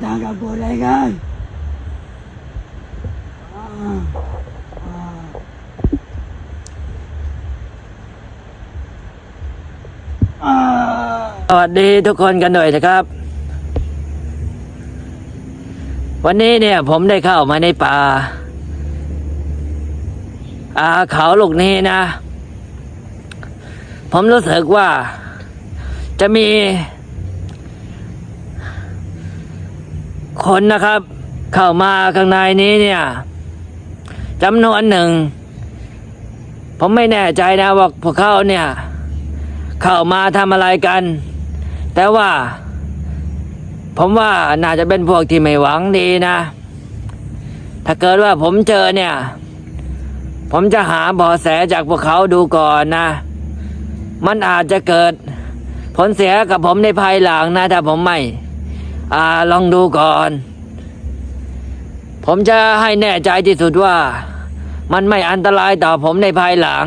tangkap gorengan. Ah, ah. อ่าสวัสดีทุกคนกันหน่อยนะครับ วันนี้เนี่ยผมได้เข้ามาในป่าอาเขาลูกนี้นะ ผมรู้สึกว่าจะมี คนนะครับ เข้ามาข้างในนี้เนี่ยจำนวนหนึ่ง ผมไม่แน่ใจนะว่าพวกเขาเนี่ย เข้ามาทำอะไรกัน แต่ว่า ผมว่าน่าจะเป็นพวกที่ไม่หวังดีนะ ถ้าเกิดว่าผมเจอเนี่ย ผมจะหาเบาะแสจากพวกเขาดูก่อนนะ มันอาจจะเกิด ผลเสียกับผมในภายหลังนะถ้าผมไม่ อ่าลองดูก่อน ผมจะให้แน่ใจที่สุดว่า มันไม่อันตรายต่อผมในภายหลัง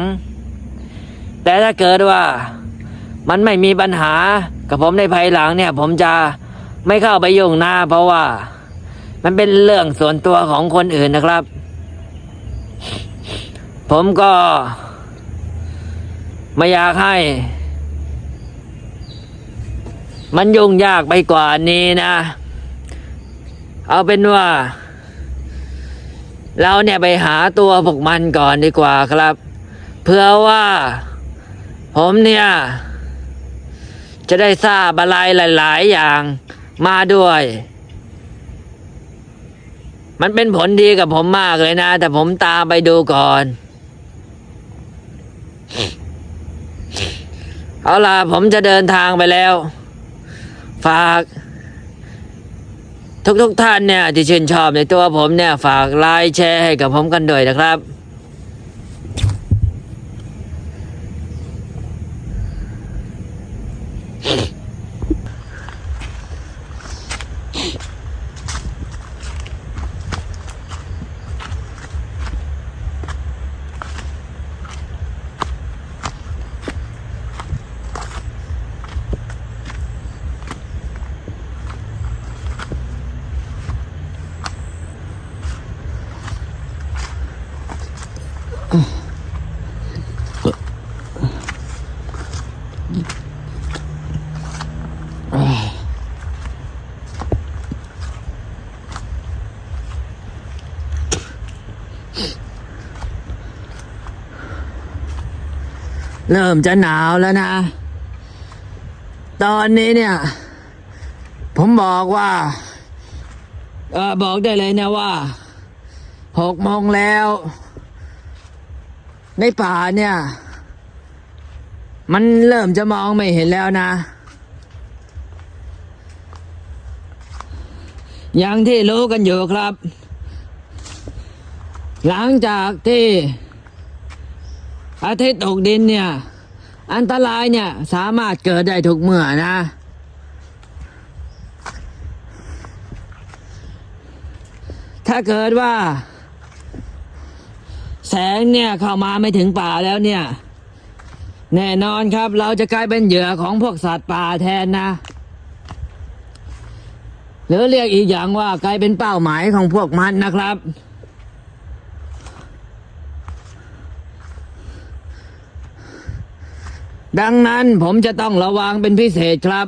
แต่ถ้าเกิดว่ามันไม่มีปัญหากับผมในภายหลังเนี่ย ผมจะไม่เข้าไปยุ่งหน้า เพราะว่า มันเป็นเรื่องส่วนตัวของคนอื่นนะครับ ผมก็ ไม่อยากให้ มันยุ่งยากไปกว่านี้นะ เอาเป็นว่า เราเนี่ยไปหาตัวพวกมันก่อนดีกว่าครับ เพื่อว่า ผมเนี่ย จะได้ทราบอะไรหลาย ๆ อย่างมาด้วย มันเป็นผลดีกับผมมากเลยนะ แต่ผมตามไปดูก่อนเอาล่ะผมจะเดินทางไปแล้ว ฝากทุกๆทท่านเนี่ยที่ชื่นชอบในตัวผมเนี่ยฝากไลค์แชร์ให้กับผมกันด้วยนะครับ เริ่มจะหนาวแล้วนะ ตอนนี้เนี่ย ผมบอกว่า เออบอกได้เลยนะว่าหกโมงแล้ว ในป่าเนี่ย มันเริ่มจะมองไม่เห็นแล้วนะ อย่างที่รู้กันอยู่ครับ หลังจากที่ อาทิตย์ตกดินเนี่ย อันตรายเนี่ย สามารถเกิดได้ทุกเมื่อนะ ถ้าเกิดว่า แสงเนี่ยเข้ามาไม่ถึงป่าแล้วเนี่ย แน่นอนครับเราจะกลายเป็นเหยื่อของพวกสัตว์ป่าแทนนะ หรือเรียกอีกอย่างว่ากลายเป็นเป้าหมายของพวกมันนะครับ ดังนั้นผมจะต้องระวังเป็นพิเศษครับ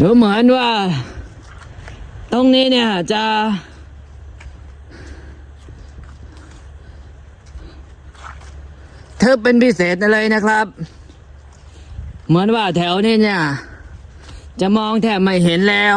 ดูเหมือนว่า ตรงนี้เนี่ยจะเธอเป็นพิเศษเลยนะครับ เหมือนว่าแถวนี้เนี่ย จะมองแทบไม่เห็นแล้ว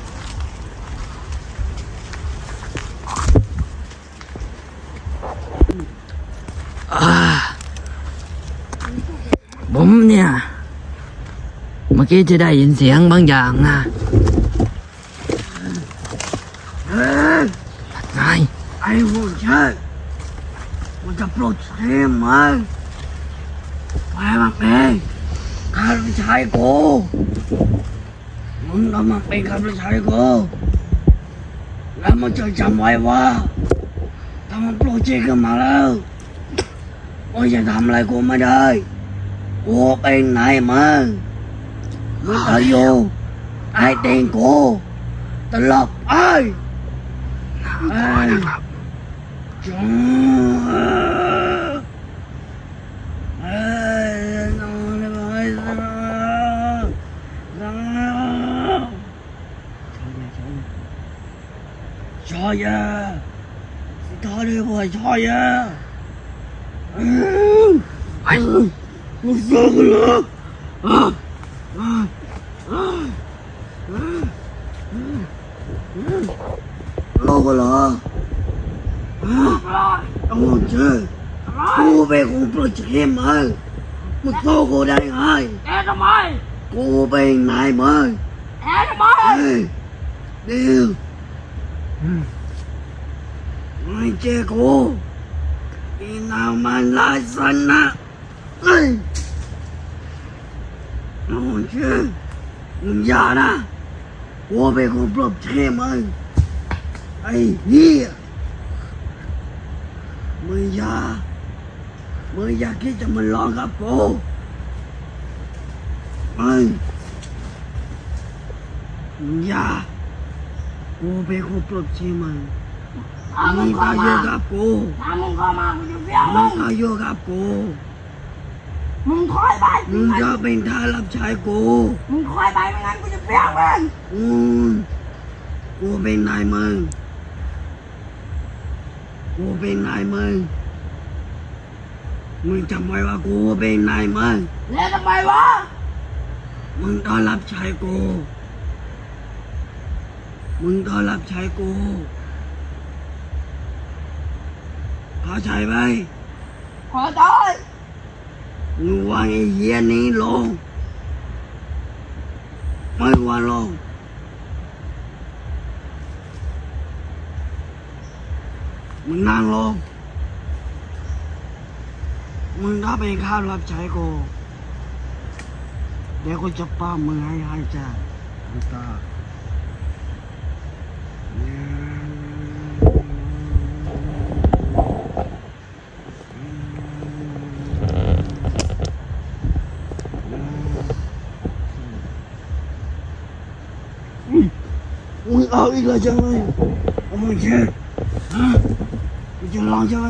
กี้จะได้ยินเสียงบางอย่างนะนายไอ้หัวเชิดมันจะปลดเสียมันไปมาเป็นข้าราชการกูมึงต้องมาเป็นข้าราชการกูแล้วมึงจะจำไว้ว่าถ้ามันปลดเจขึ้นมาแล้วมึงจะทำอะไรกูไม่ได้กูเป็นนายมึง มึงจะอยู่ไอ้เต็งกูตลอดไปขอ โลกเหรอต้องเจอกูเป็นคนปลุกเกมมันมึงโตกูได้ไงแกทำไมกูเป็นนายมึงแกทำไมเฮ้ยเดี๋ยวไม่เจอกูอีนางมันลายสั นนะเฮ้ยน้องเชื่อมึงอย่านะกูเป็นคนปลุกเกมมันไอ้เหี้ยมึงอย่ามึงอย่าคิดจะมาลองกับกูมึงมึงอย่ากูเป็นคนปลดชีมึงถ้ามึมึงงเข้าก็อมายู่กับกูถ้ามึงเข้ามากูจะเฟี้ยงมึมึงงก็อยู่กับกูมึงคอยไปมึงจะเป็นทาสรับใช้กูมึงคอยไปไม่งั้นกูจะเฟี้ยงมึงอืมกูเป็นนายมึง กูเป็นนายมึงมึงจำไว้ว่ากูเป็นนายมึงแล้วทำไมวะ มึงต้องรับใช้กู มึงต้องรับใช้กู เข้าใจไหมขอใจมึงวางไอ้เหี้ยนี้ลง ไม่วางลง มึงนั่งลง มึงถ้าเป็นข้ารับใช้กู เดี๋ยวกูจะป้ามึงให้ให้จ้าลูกตามึงเอาอีกแล้วใช่ไหมเอามึงเชื่อฮะมึง จะลองใช่ไหม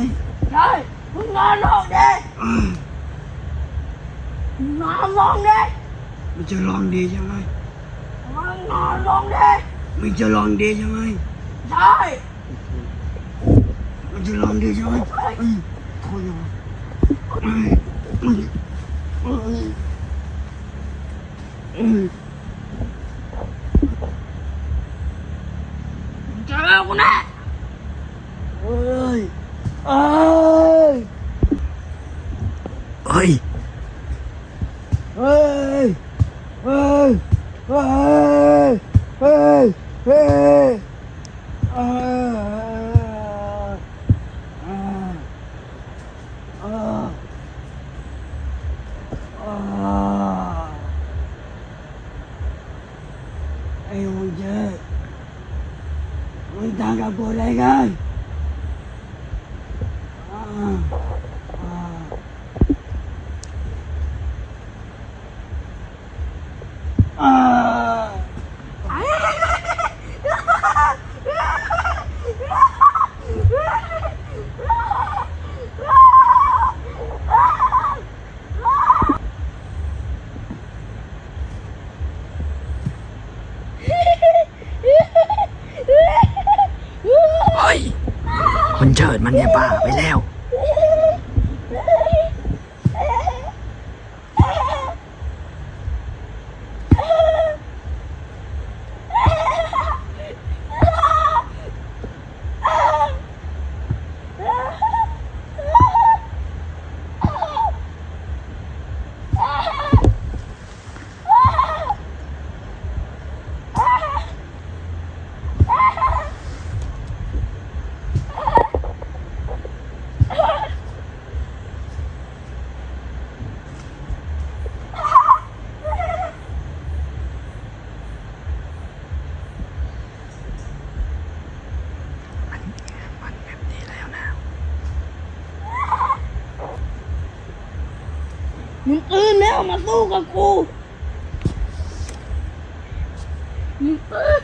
ใช่มึงนอนนอกเด็กอ่าน้ำลองดิมันจะลองดีใช่ไหมมึงนอนลองดิมันจะลองดีใช่ไหมใช่มันจะลองดีใช่ไหมอืมโทษนะอืมอืมอืมอืม เจอกูแน่ เอ้ยเอ้ย เฮ้ย เฮ้ยเฮ้ยเฮ้ยเฮ้ยเฮ้ยเอ้ยอ่าอ่าอ่าไอ้มึงเจ๊ มึงต่างกับกูได้ไงอ่าอ่า อ่า เฮ้ย คนเชิด มันเนี่ยบ้าไปแล้ว มันแบบนี้แล้วนะ มึงตื่นแล้ว มาสู้กับกูมึงตื่น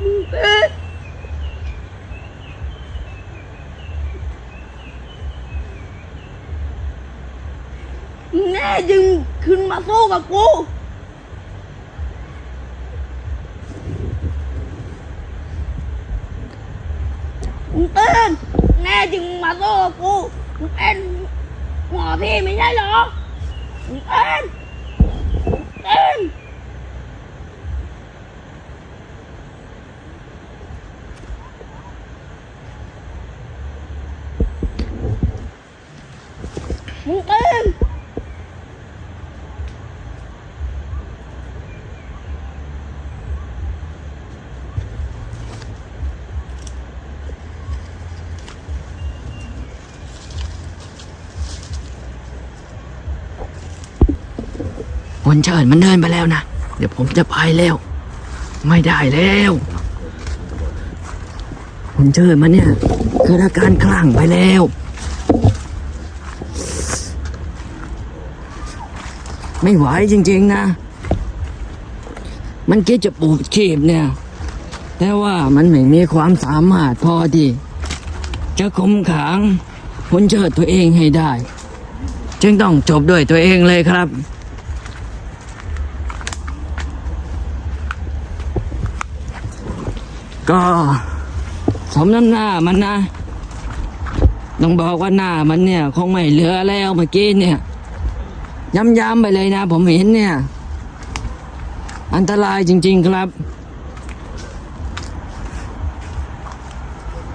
มึงตื่นแน่จริงขึ้นมาสู้กับกูมึงตื่น น่จริงมาสู้กับกูมึงเป็นหมอพี่ไม่ใช่เหรอมึงตื่นเอ็นมึงเอ็น คนเชิดมันเดินไปแล้วนะ เดี๋ยวผมจะไปแล้ว ไม่ได้แล้วคนเชิดมันเนี่ยเกิดอาการคลั่งไปแล้วไม่ไหวจริง ๆ นะ มันคิดจะปลูกขีบเนี่ย แต่ว่ามันไม่มีความสามารถพอที่จะคุมขังคนเชิดตัวเองให้ได้ จึงต้องจบด้วยตัวเองเลยครับ ก็สมน้ำหน้ามันนะ ต้องบอกว่าหน้ามันเนี่ยคงไม่เหลือแล้วเมื่อกี้เนี่ยย้ำๆไปเลยนะ ผมเห็นเนี่ย อันตรายจริง ๆครับ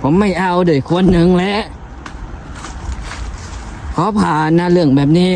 ผมไม่เอาเด็กคนหนึ่งแล้วขอผ่านนะเรื่องแบบนี้